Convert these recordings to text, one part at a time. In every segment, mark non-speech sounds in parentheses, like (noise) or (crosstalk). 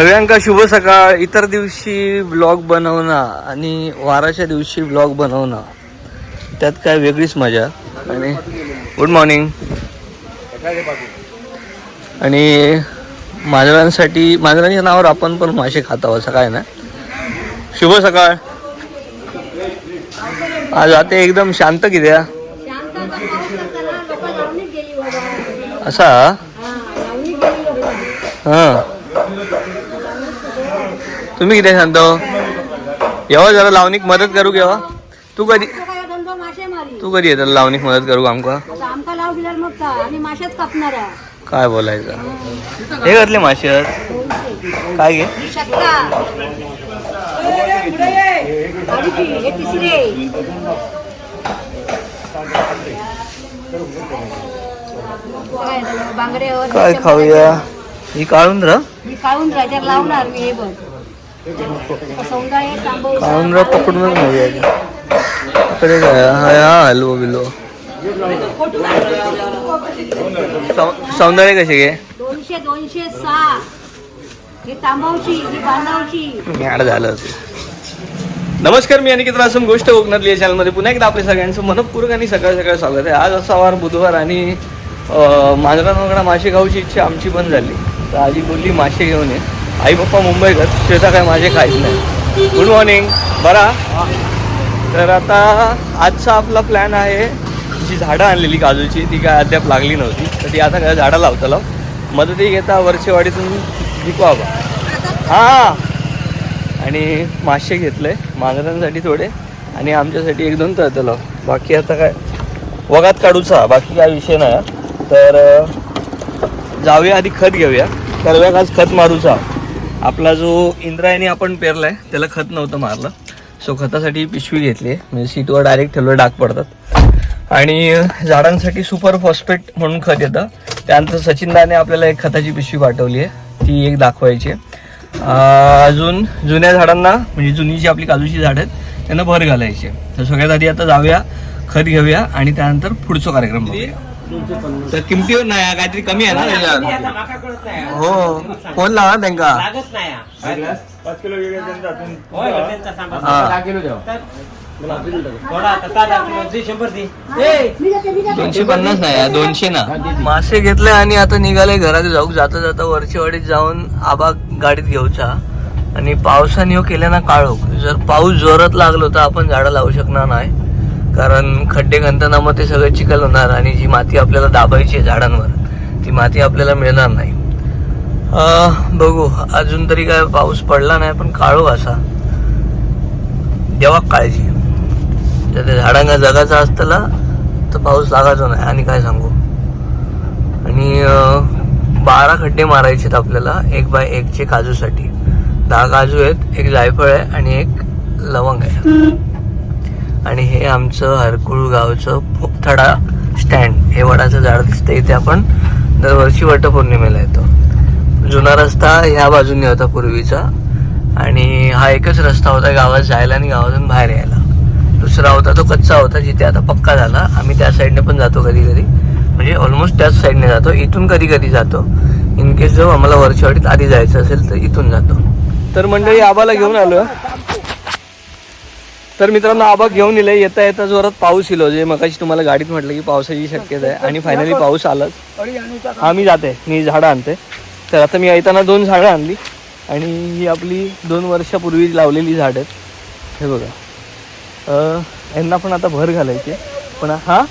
सगळ्यांका शुभ सकाळ. इतर दिवशी ब्लॉग बनवणं आणि वाराच्या दिवशी ब्लॉग बनवणं त्यात काय वेगळीच मजा. आणि गुड मॉर्निंग आणि मांजरांसाठी मांजरांच्या नावावर आपण पण मासे खात आहोत सकाळ ना शुभ सकाळ. आज आता एकदम शांत बाबा. असा? हा. तुम्ही किती शांत हो? येवा जरा लावणीक मदत करू केव्हा तू कधी तू कधी येतं लावणीक मदत करू आमका? काय बोलायचं? हे घातले आहेत काय घे हे काय खाऊया? ही काढून र मी काढून राहत्यावर लावणार मी हे बघ. सौंदर्य तांबव काढून र पकडूनच खाऊया इकडे काय? हा हा हलवो बिलो. सौंदर्य कसे घे दोनशे दोनशे सहा. ही तांबवची ही बांधावची मॅड झालं नमस्कार मी अनिकेत रासम गोष्ट कोकणातली या चॅनलमध्ये पुन्हा एकदा आपल्या सगळ्यांचं मनपूर्वक आणि सकाळ सकाळ स्वागत आहे. आज असा वार बुधवार आणि मांजरांकडे मासे खाऊची इच्छा आमची पण झाली. तर आजी बोलली मासे घेऊन ये. आई पप्पा मुंबईकर श्वेता काय माझे काहीच नाही. गुड मॉर्निंग बरा? तर आता आजचा आपला प्लॅन आहे जी झाडं आणलेली काजूची ती काय अद्याप लागली नव्हती. तर ती आता काय झाडं लावताला. मदती घेता वर्षेवाडीतून विकू आबा. हां. आणि मासे घेतले मांजरांसाठी थोडे आणि आमच्यासाठी एक दोन तळतलं बाकी आता काय? वगात काढूचा बाकी काय विषय नाही. तर जाऊया आधी खत घेऊया. कर्व्याक आज खत मारूचा. आपला जो इंद्रायणी आपण पेरलाय त्याला खत नव्हतं मारलं. सो खतासाठी पिशवी घेतली म्हणजे सीटवर डायरेक्ट ठेवलं डाग पडतात. आणि झाडांसाठी सुपर फॉस्फेट म्हणून खत येतं. त्यानंतर सचिनदाने आपल्याला एक खताची पिशवी पाठवली आहे. ती एक दाखवायची आहे. अजून जुन्या झाडांना म्हणजे जुनी जी आपली काजूची झाड आहेत त्यांना भर घालायची तर सगळ्यात आधी आता जाऊया खत घेऊया आणि त्यानंतर पुढचा कार्यक्रम बघूया. तर किमतीवर नाही काहीतरी कमी आहे ना? त्याच्यात हो फोन लावा ना त्यांका लागत नाही हा. होय, त्यांचा सांबार. हा. थोडा आता ताजा किलो दे, शंभर दे. ए, मी जाते मी जाते दोनशे पन्नास नाही दोनशे ना मासे घेतले आणि आता निघाले घरात जाऊ जाता जाता वरचीवाडीत जाऊन आबा गाडीत घेऊचा. आणि पावसाने हो केल्या ना काळोख. जर पाऊस जोरात लागलो तर आपण झाडं लावू शकणार नाही. कारण खड्डे घंतना मग ते सगळं चिखल होणार आणि जी माती आपल्याला दाबायची आहे झाडांवर ती माती आपल्याला मिळणार नाही. बघू अजून तरी काय पाऊस पडला नाही पण काळू असा. देवा काळजी. जर त्या झाडांना जगाचा असतला तर पाऊस लागायचो नाही आणि काय सांगू. आणि बारा खड्डे मारायचे आहेत आपल्याला एक बाय एकचे काजूसाठी. दहा काजू आहेत एक जायफळ आहे आणि एक लवंग आहे. आणि हे आमचं हरकुळ गावचं पोपथडा स्टँड. हे वडाचं झाड दिसतं इथे आपण दरवर्षी वटपौर्णिमेला येतो. जुना रस्ता ह्या बाजूने होता पूर्वीचा. आणि हा एकच रस्ता होता गावात जायला आणि गावातून बाहेर यायला. दुसरा होता तो कच्चा होता जिथे आता पक्का झाला. आम्ही त्या साईडने पण जातो कधी कधी म्हणजे ऑलमोस्ट त्याच साईडने जातो. इथून कधी कधी जातो. इन केस जर आम्हाला वर्षवाडीत आधी जायचं असेल तर इथून जातो. तर मंडळी आबाला घेऊन आलो तर मित्रांनो आबा घेऊन येले येता येता जोरात पाऊस येलो जे मगाशी तुम्हाला गाडीत म्हटलं की पावसाची शक्यता आहे. आणि फायनली पाऊस आलाच. हा मी जाते. मी झाडं आणते. तर आता मी येताना दोन झाडं आणली. आणि ही आपली दोन वर्षापूर्वी लावलेली झाड आहेत. हे बघा. यांना पण आता भर घालायचे. पण हा?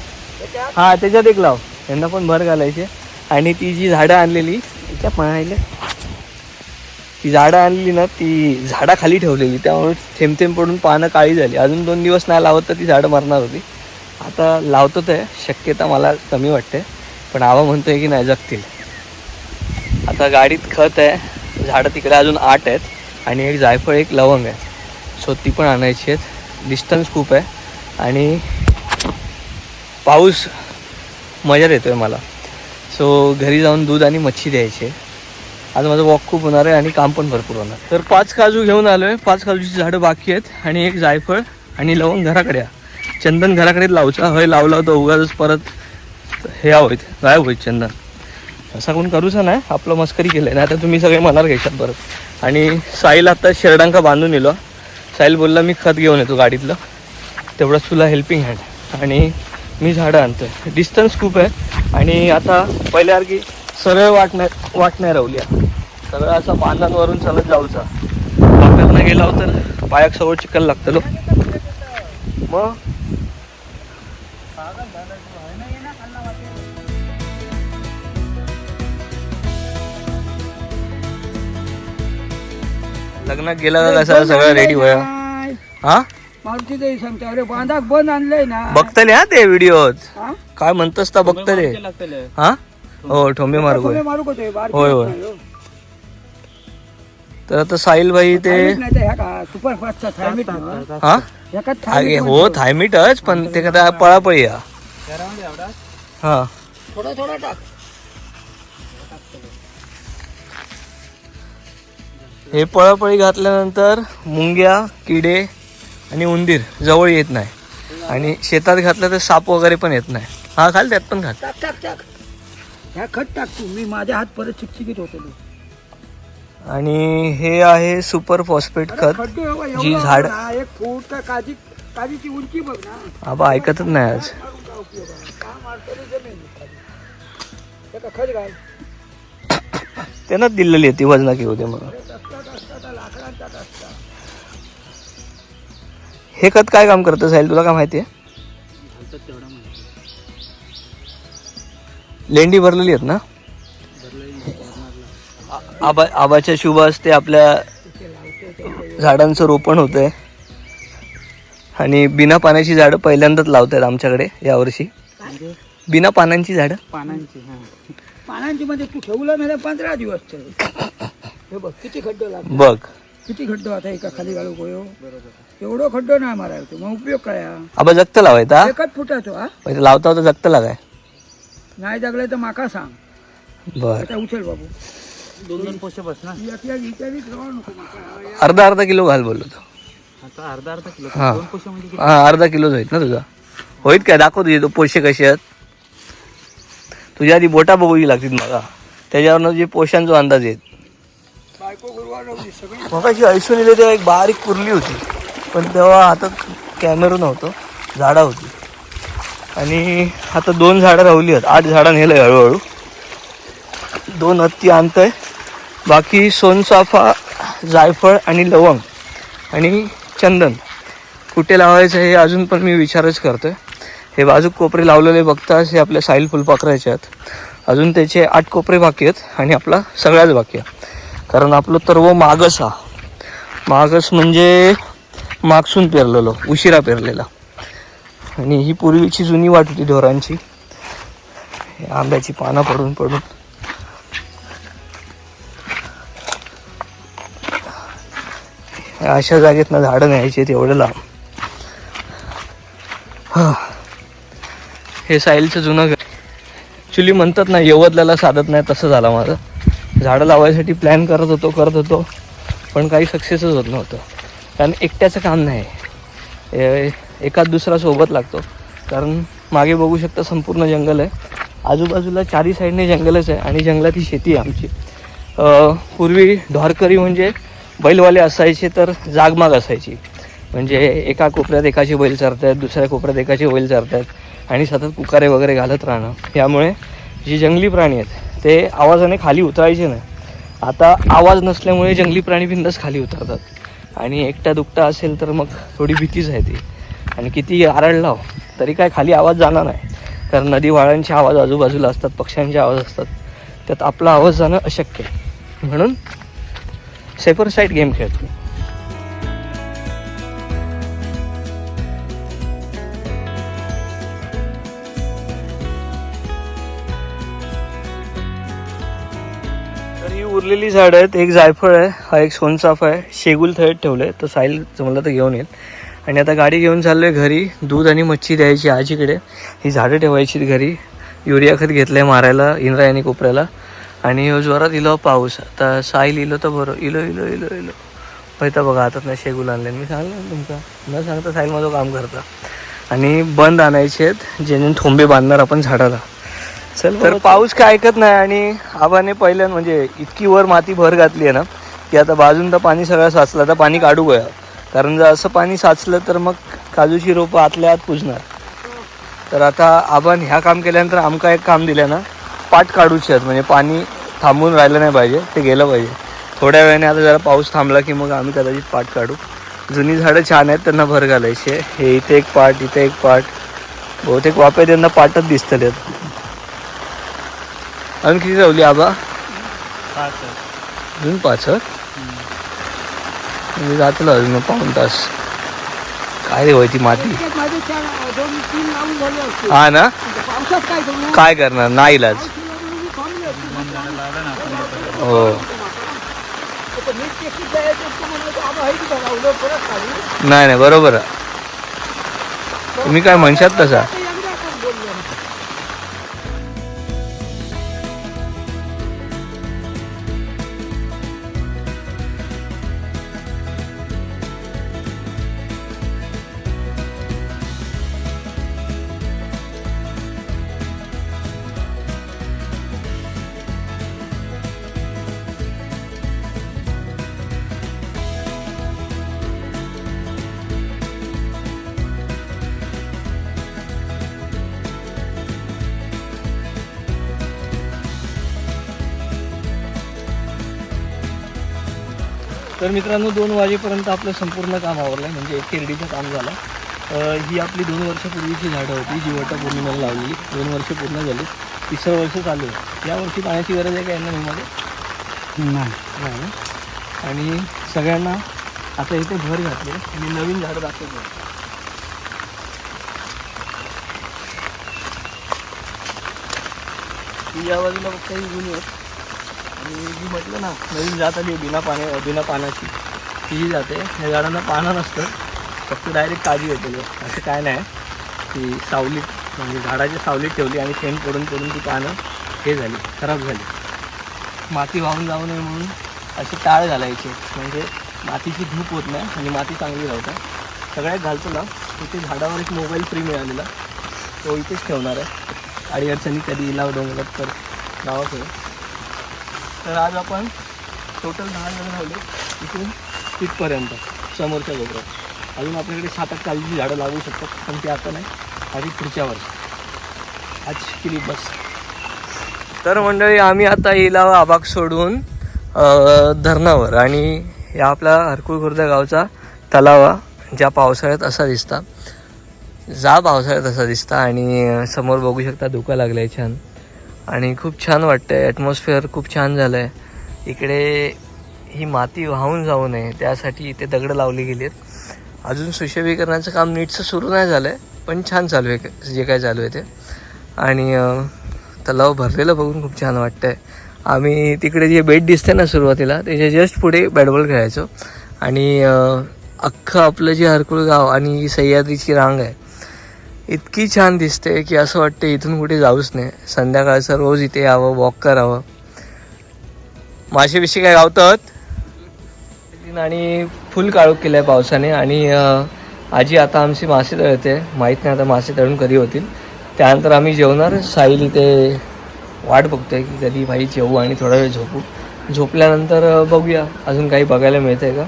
हा त्याच्यात एक लाव. यांना पण भर घालायचे. आणि ती जी झाडं आणलेली त्या पाहायला ती झाडं आणली ना ती झाडाखाली ठेवलेली. त्यामुळे थेंब थेंब पडून पानं काळी झाली. अजून दोन दिवस नाही लावत तर ती झाडं मरणार होती. आता लावतो ते. शक्यता मला कमी वाटते. पण आवा म्हणतोय की नाही जगतील. आता गाडीत खत आहे. झाडं तिकडे अजून आठ आहेत. आणि एक जायफळ एक लवंग आहे. सो ती पण आणायची आहेत. डिस्टन्स खूप आहे. आणि पाऊस मजा येतोय मला. सो घरी जाऊन दूध आणि मच्छी द्यायची आहे आज माझं वॉक खूप होणार आहे आणि काम पण भरपूर होणार. तर पाच काजू घेऊन आलो आहे पाच काजूची झाडं बाकी आहेत आणि एक जायफळ आणि लवंग घराकडे चंदन घराकडे लावचा. हय लावला होता उगाच परत हे होईत. गायब होईत चंदन. असं कोण करूचा नाही. आपलं मस्करी केलंय. नाही तर तुम्ही सगळे मनार घ्यायच्यात परत. आणि साहिल आता शेरडांका बांधून येलो साहिल बोलला मी खत घेऊन येतो गाडीतलं. तेवढंच तुला हेल्पिंग हँड आणि मी झाडं आणतोय. डिस्टन्स खूप आहे. आणि आता पहिल्यासारखी सरळ वाट नाही वाट नाही राहली आहे. सरळ असा बांधांवरून चालत जाऊचा. वाटेतनं गेला तर पायाक सवड चिकल लागतलो मग? लग्नात गेला का कसा सगळं रेडी होया. हा? मारुती देवी सांगते अरे बांधाक बंद आणलंय ना. बघतले हा ते व्हिडिओ? काय म्हणतस ता बघतले. हा? हो ठोंबे मार्ग तुम्ही मारू का ते बारकी होय, होय. हो. तर आता साहिल भाई ते. हा हो? थायमीटच पण ते आता पळापळी हा हा. थोडा थोडा टाक. हे पळापळी घातल्यानंतर मुंग्या किडे आणि उंदीर जवळ येत नाही. आणि शेतात घातलं तर साप वगैरे पण येत नाही. हा घाल त्यात पण घाल. टाक टाक टाक. ह्या खत टाक तू मी माझ्या हात परत चिकचिकीत होतो आणि हे आहे सुपर फॉस्फेट खत खड्डे हो, एवढं जी झाड ना, एक फूट तर काजी काजीची उंची बघ ना. आबा ऐकतच नाही आज. मारून काय उपयोग आहे? काम मारतो रे जमीन. खाली. त्याका खत घाल. त्यानंच दिलेली आहे ती वजना की होते म्हणून. असतात हे खत काय काम करतं साहिल तुला काय माहिती आहे? लेंडी भरलेली आहेत ना? आबा आबाच्या शुभ असते आपल्या झाडांचं रोपण होतंय. आणि बिना पाण्याची झाडं पहिल्यांदाच लावत आहेत आमच्याकडे यावर्षी बिना पानांची झाडं? पानांची मध्ये तू ठेवलं पंधरा दिवस हे बघ किती खड्डे लागतात. बघ. किती खड्डो आता एका खाली घालू गोयो. एवढं खड्डो नाही मारायचो मग उपयोग काय? आबा जगत लावायचा एकच फुटाचो हा? लावता होता जगत लागाय. नाही जगले तर माका सांग बर आता उचल बाबू दोन दोन पोषे बस ना एकल्या विचारीत राहू नको माका अर्धा अर्धा किलो घाल बोललो तो आता अर्धा अर्धा किलो हा दोन पोषे म्हणजे हा अर्धा किलोच होईत ना तुझा होईत काय दाखव तुझे तो पोषे कसे आहेत तुझ्या आधी बोटा बघूची लागतील मला त्याच्यावरनं जे पोषांचा अंदाज येत बायको गुरुवार नव्हती सगळी मगाशी ऐसून इले तेव्हा एक बारीक कुरली होती पण तेव्हा हातात कॅमेरा नव्हतं झाडं होती आणि आता दोन झाडं राहिली आहेत. आठ झाडं नेलं आहे हळूहळू. दोन हत्ती आणतंय. बाकी सोनसाफा जायफळ आणि लवंग आणि चंदन. कुठे लावायचं हे अजून पण मी विचारच करतो आहे हे बाजूक कोपरे लावलेले बघताच हे आपल्या साईल फुलपाखरायचे आहेत. अजून त्याचे आठ कोपरे बाकी आहेत आणि आपला सगळ्याच बाकी आहे. कारण आपलं तरव मागस. हा मागस म्हणजे मागसून पेरलेलो उशिरा पेरलेला. आणि ही पूर्वीची जुनी वाट होती ढोरांची. आंब्याची पानं पडून पडून. अशा जागेत ना झाडं न्यायची तेवढं लांब. हे. साईलचं जुनं घर. ॲक्च्युली म्हणतात ना यवतल्याला साधत नाही तसं झालं माझं. झाडं लावायसाठी प्लॅन करत होतो करत होतो पण काही सक्सेसच होत नव्हतं. कारण एकट्याचं काम नाही. ए- एकाच दुसरा सोबत लागतो. कारण मागे बघू शकता संपूर्ण जंगल आहे. आजूबाजूला चारी साईडने जंगलच आहे आणि जंगलात ही शेती आहे आमची. पूर्वी ढोरकरी म्हणजे बैलवाले असायचे तर जागमाग असायची. म्हणजे एका कोपऱ्यात एकाचे बैल चरत दुसऱ्या कोपऱ्यात एकाचे बैल चरत आणि सतत पुकारे वगैरे घालत राहणं. यामुळे जे जंगली प्राणी आहेत ते आवाजाने खाली उतरायचे नाही. आता आवाज नसल्यामुळे जंगली प्राणी बिंदच खाली उतरतात. आणि एकटा दुकटा असेल तर मग थोडी भीतीच आहे ती. आणि किती आरड लाव तरी काय खाली आवाज जाणार नाही. कारण नदी वाळांचे आवाज आजूबाजूला असतात पक्ष्यांचे आवाज असतात. त्यात आपला आवाज जाणं अशक्य आहे. म्हणून सेपर साईड गेम खेळतो. तर ही उरलेली झाडं आहेत एक जायफळ आहे हा एक सोनचाफा आहे. शेगुल थळत ठेवलं आहे तर साईल जमलं तर घेऊन येईल. आणि आता गाडी घेऊन चाललोय घरी. दूध आणि मच्छी द्यायची आजीकडे. ही झाडं ठेवायची घरी. युरिया खत घेतलंय मारायला इंद्रायणी कोपऱ्याला. आणि ह्यो जोरात इलो पाऊस. आता साईल इलो तर बरं. इलो इलो इलो इलो. पहिलं बघा हातात ना शेगुल आणले मी सांगलं ना तुमका. न सांगता साईल माझं काम करता. आणि बंद आणायचे आहेत. जेणे ठोंबे बांधणार आपण झाडाला. चल तर पाऊस काय ऐकत नाही आणि आबाने पहिल्या म्हणजे इतकी वर माती भर घातली आहे ना की आता बाजून तर पाणी सगळं साचलं. आता पाणी काढू गया कारण जर असं पाणी साचलं तर मग काजूची रोपं आतल्या आत पुजणार. तर आता आपण ह्या काम केल्यानंतर आमका एक काम दिलं ना पाट काढूचे आहेत म्हणजे पाणी थांबून राहिलं नाही पाहिजे ते गेलं पाहिजे. थोड्या वेळाने आता जरा पाऊस थांबला की मग आम्ही कदाचित पाट काढू. जुनी झाडं छान आहेत त्यांना भर घालायची. हे इथे एक पाट इथे एक पाट. बहुतेक वापे त्यांना पाटच दिसतले अजून किती लावली आबा? अजून पाच? म्हणजे जातलं अजून पाऊन तास. काय रे होय ती माती हा ना? काय करू काय करणार? नाही इलाज. हो. नाही नाही बरोबर तुम्ही काय म्हणशात तसा? तर मित्रांनो दोन वाजेपर्यंत आपलं संपूर्ण काम आवरलं आहे म्हणजे एक किरडीचं काम झालं. ही आपली दोन वर्षापूर्वीची झाडं होती. जी वटपौर्णिमेला लावलेली. दोन वर्ष पूर्ण झाली. तिसरं वर्ष चालू आहे. यावर्षी पाण्याची गरज आहे का यांना मध्ये नाही. आणि सगळ्यांना आता इथे भर घातले. आणि नवीन झाडं दाखवतो या बाजूला फक्त ही जुनी आहेत जी म्हटलं ना नवीन जात आली बिना पाण्या बिना पानाची. तीही जाते. या झाडांना पानं नसतं फक्त डायरेक्ट काळजी येते असं काय नाही. की सावलीत म्हणजे झाडाच्या सावलीत ठेवली आणि थेंब पडून पडून ती पानं हे झाली खराब झाली. माती वाहून जाऊ नये म्हणून असे टाळ घालायचे. म्हणजे मातीची धूप होत नाही आणि माती चांगली राहते. सगळ्यात घालतो ना इथे झाडावर एक मोबाईल फ्री मिळालेला. तो इथेच ठेवणार आहे. अडी अडचणी कधी इलाव डोंगरात तर गावात आहे तर आज आपण टोटल दहा जण राहिले इथून तिथपर्यंत समोरच्या गोबरात अजून आपल्याकडे सात आठ कालची झाडं लागू शकतात पण ते आता नाही. आधी पुढच्या वर्षी. आज केली बस. तर मंडळी आम्ही आता इलावा आबाग सोडून धरणावर. आणि या आपला हरकुळ खुर्द गावचा तलावा ज्या पावसाळ्यात असा दिसता. जा पावसाळ्यात असा दिसता आणि समोर बघू शकता धुका लागलं आहे छान. आणि खूप छान वाटतंय. ॲटमॉस्फिअर खूप छान झालं आहे इकडे ही माती वाहून जाऊ नये त्यासाठी इथे दगडं लावली गेली आहेत अजून सुशोभीकरणाचं काम नीटचं सुरू नाही झालं आहे पण छान चालू आहे जे काय चालू आहे ते. आणि तलाव भरलेलं बघून खूप छान वाटतं आहे आम्ही तिकडे जे बेट दिसते ना सुरुवातीला त्याच्या जस्ट पुढे बॅटबॉल खेळायचो. आणि अख्खं आपलं जे हरकुळ गाव आणि सह्याद्रीची रांग आहे इतकी छान दिसते की असं वाटतं इथून कुठे जाऊच नाही. संध्याकाळचं रोज इथे यावं वॉक करावं. मासेविषयी काय गावतात? आणि फुल काळोख केलं आहे पावसाने आणि आजी आता आमची मासे तळते. माहीत नाही आता मासे तळून कधी होतील. त्यानंतर आम्ही जेवणार. साईल इथे वाट बघतोय की कधी भाई जेवू आणि थोडा वेळ झोपू. झोपल्यानंतर बघूया. अजून काही बघायला मिळतं आहे का?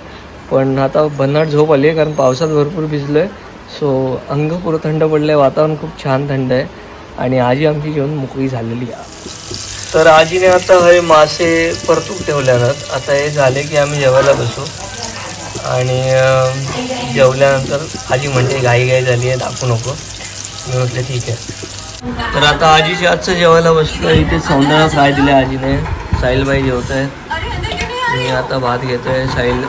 पण आता भन्नाट झोप आली आहे कारण पावसात भरपूर भिजलो आहे सो अंग पुरं थंड पडलं आहे वातावरण खूप छान थंड आहे आणि आजी आमची जेवण मोकळी झालेली आहे. तर आजीने आता हे मासे परतूक ठेवल्यानंतर आता हे झाले की आम्ही जेवायला बसू. आणि जेवल्यानंतर आजी म्हणते घाई घाई झाली आहे दाखवू नको. मी म्हटलं ठीक आहे. तर आता आजीची आजचं जेवायला बसलो इथे सौंदर्य फ्राय दिले आजीने. साहिलबाई जेवत आहे मी आता भात घेतोय. साहिल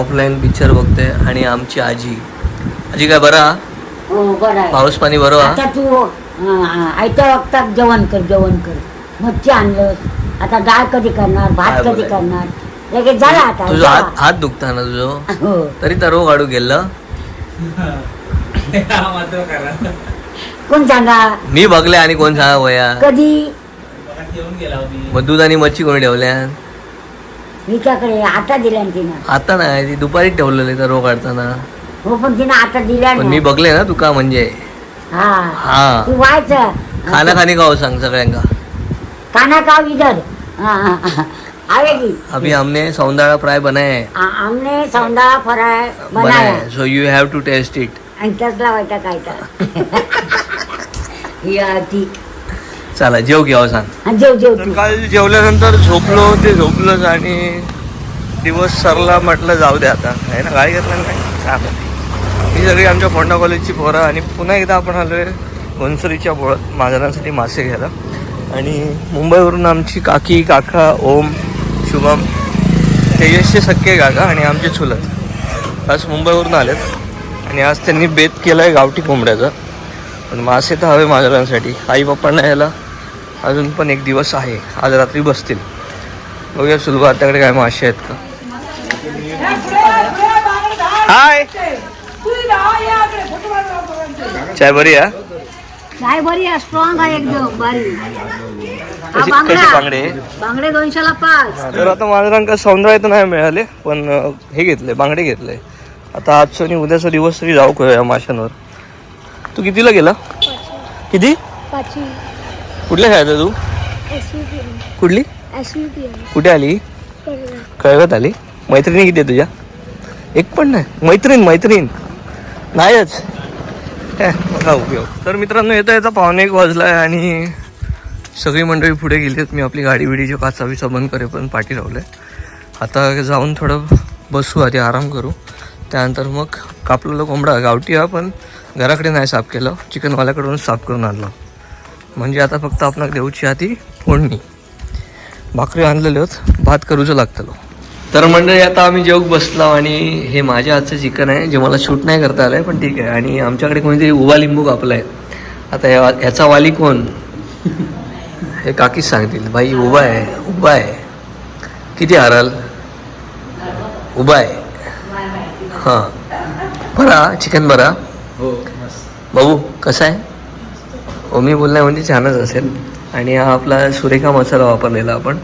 ऑफलाईन पिक्चर बघतोय. आणि आमची आजी. आजी काय बरा हो? बरं आहे. पाऊस पाणी बरोबर आता तू अं, आयत्या वक्तात जेवण कर जेवण कर. मच्छी आणलं आता डाळ कधी करणार काय भात कधी बोलायचं? करणार? लगेच झाला आता तुझं जेवा. हात हात दुखता ना तुझं? हो. तरी तर रोग काढू गेलं. कोण सांगा? मी बघले आणि कोण सांगा वया? कधी? मग दूध आणि मच्छी कोणी ठेवल्या? हिच्याकडे आता दिल्या ना तिनं. आता नाही ती दुपारी ठेवलेली तर रोग काढताना हो पण तिनं आता दिल्या पण मी ना बघले ना तुका म्हणजे. हा. हा. तू व्हायचं. खाना खाणी गाव सांग सगळ्यांका. काना काव इधर. हा, हा, हा. आएगी अभी हमने सौंदाळा फ्राय बनाया है. आ- हमने सौंदळा फराय बनाया बनाया है. So you have to taste it आणि त्यात लावायचा काय तर. (laughs) या ठीक चला जेव घ्यावं सांग. हा, जेव जेव तर तू. काल जेवल्यानंतर झोपलो ते झोपलोच आणि दिवस सरला म्हटलं जाऊ दे आता. आहे ना? गाडी घेतला नाही? काय माहिती. ही सगळी आमच्या फोंडा कॉलेजची पोरं आणि पुन्हा एकदा आपण आलो आहे घोनसरीच्या बोळत माजरांसाठी मासे घ्यायला. आणि मुंबईवरून आमची काकी काका ओम शुभम तेजसचे सख्खे काका आणि आमचे चुलत. आज मुंबईवरून आलेत. आणि आज त्यांनी बेत केला आहे गावठी कोंबड्याचा. पण मासे तर हवे माजरांसाठी. आई पप्पांना यायला अजून पण एक दिवस आहे. आज रात्री बसतील. बघूया सुलभा आत्याकडे काय मासे आहेत का? हाय! चाय बरी आहे? काय बरी आहे स्ट्रॉंग आहे एकदम बरी. हा कशी बांगडा. कशी बांगडे बांगडे दोनशेला पाच. तर आता माजरांका सौंदर्य तर नाही मिळाले पण अं, हे घेतले बांगडे घेतले आता आजचा आणि उद्याचा दिवस तरी जाऊ करूया माशांवर. तू कितीला गेला? किती? पाचवी. कुठल्या खेळायचा तू? S U P. एम कुठली? S U P. एम कुठे आली? कळवत आली? मैत्रिणी किती आहे तुझ्या? एक पण नाही. मैत्रीण मैत्रीण. नाहीच. बघा उपयोग. तर मित्रांनो येता येता पावणे एक वाजलाय आणि सगळी मंडळी पुढे गेली आहेत मी आपली गाडी बिडीची काचा बिचा बंद करेपर्यंत पाठी रावले आता जाऊन थोडं बसू आधी आराम करू. त्यानंतर मग कापलेलं कोंबडा गावठी हा पण घराकडे नाही साफ केलं. चिकनवाल्याकडून साफ करून आणलं. म्हणजे आता फक्त आपण देऊची आधी फोडणी. भाकरी आणलेले होत भात करूचं लागतलो. तर मंडळी आता आम्ही जेवक बसलो आणि हे माझ्या हातचं चिकन आहे जे मला शूट नाही करता आलंय पण ठीक आहे. आणि आमच्याकडे कोणीतरी उभा लिंबू कापलाय. आता ह्या ह्याचा वाली कोण? हे काकीच सांगतील. बाई उभा आहे उभा आहे. किती हाराल? उभा आहे. हां. बरा चिकन बरा भाऊ कसा आहे? ओमी बोलण्या म्हणजे छानच असेल. आणि हा आपला सुरेखा मसाला वापरलेला आपण.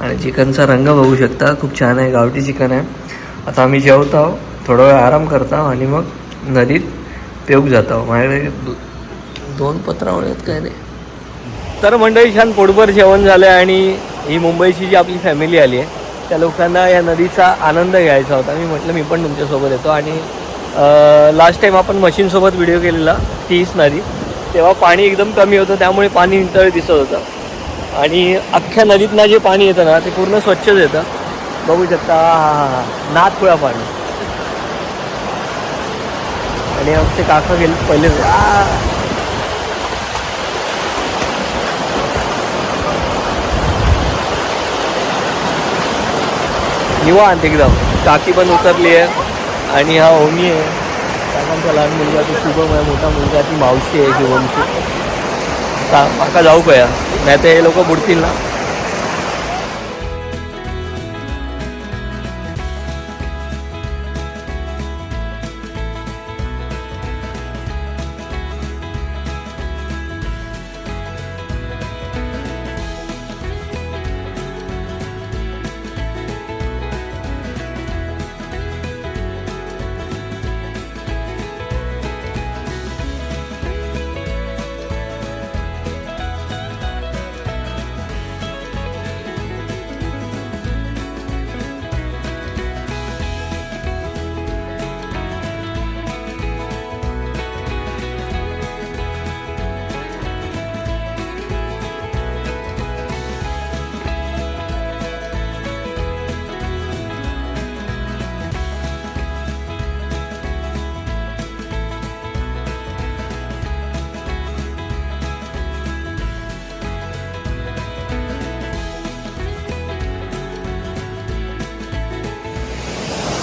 आणि चिकनचा रंग बघू शकता. खूप छान आहे गावठी चिकन आहे. आता आम्ही जेवत आहोत. थोडा वेळ आराम करता आणि मग नदीत पेऊक जातो माझ्याकडे दो- दोन पत्रावळ आहेत काय नाही तर मंडळी छान पोटभर जेवण झालं आहे आणि ही मुंबईची जी आपली फॅमिली आली आहे त्या लोकांना या नदीचा आनंद घ्यायचा होता. मी म्हटलं मी पण तुमच्यासोबत येतो. आणि लास्ट टाईम आपण मशीनसोबत व्हिडिओ केलेला तीच नदी तेव्हा पाणी एकदम कमी होतं. त्यामुळे पाणी नितळ दिसत होतं. आणि अख्ख्या नदीतनं जे पाणी येतं ना ते पूर्ण स्वच्छच येतं. बघू शकता हा हा हा. नाथपुळा पाणी. आणि आमचे काका गेले पहिले. निवांत एकदम. काकी पण उतरली आहे. आणि हा ओमी आहे. काकांचा लहान मुलगा तो शुभम आहे मोठा मुलगा ती मावशी आहे शुभमची का जाऊ पया नाही ते हे लोक बुडतील ना.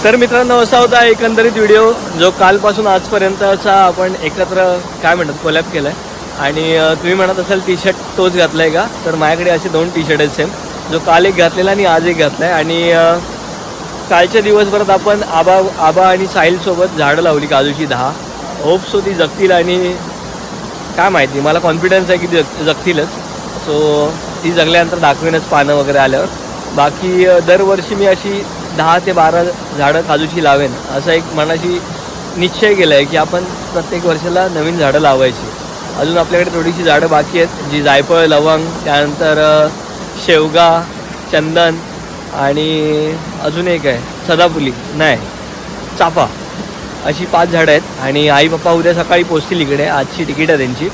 तर मित्रांनो असा होता एकंदरीत व्हिडिओ जो कालपासून आजपर्यंतचा आपण एकत्र काय म्हणतात कोलॅप केला आहे आणि तुम्ही म्हणत असाल टी शर्ट तोच घातला आहे का? तर माझ्याकडे असे दोन टी शर्ट आहेत सेम जो काल एक घातलेला आणि आज एक घातला आहे आणि कालच्या दिवसभरात आपण आबा आबा आणि साहिलसोबत झाडं लावली काजूची दहा. होप सो ती जगतील आणि काय माहिती मला कॉन्फिडन्स आहे की ती जग जगतीलच. सो ती जगल्यानंतर दाखवेनच पानं वगैरे आल्यावर. बाकी दरवर्षी मी अशी दहा ते बारा झाडं काजूची लावेन असा एक मनाशी निश्चय केला आहे की आपण प्रत्येक वर्षाला नवीन झाडं लावायची. अजून आपल्याकडे थोडीशी झाडं बाकी आहेत जी जायफळ लवंग त्यानंतर शेवगा चंदन आणि अजून एक आहे सदाफुली नाही चाफा अशी पाच झाडं आहेत आणि आई पप्पा उद्या सकाळी पोचतील इकडे आजची तिकीट आहे त्यांची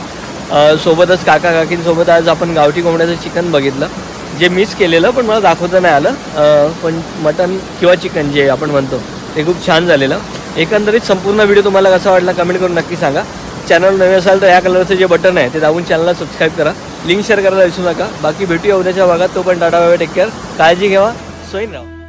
सोबतच काका काकींसोबत आज आपण गावठी कोंबड्याचं चिकन बघितलं. जे मिस केलेलं पण मला दाखवता नाही आलं. पण मटन किंवा चिकन जे आपण म्हणतो ते खूप छान झालेलं. एकंदरीत संपूर्ण व्हिडिओ तुम्हाला कसा वाटला कमेंट करून नक्की सांगा. चॅनल नवे असाल तर या कलरचं जे बटन आहे ते दाबून चॅनलला सबस्क्राईब करा. लिंक शेअर करायला विसरू नका. बाकी भेटूया उद्याच्या भागात. तो पण टाटा बाबा टेक केअर काळजी घ्यावा सोयीन राहा.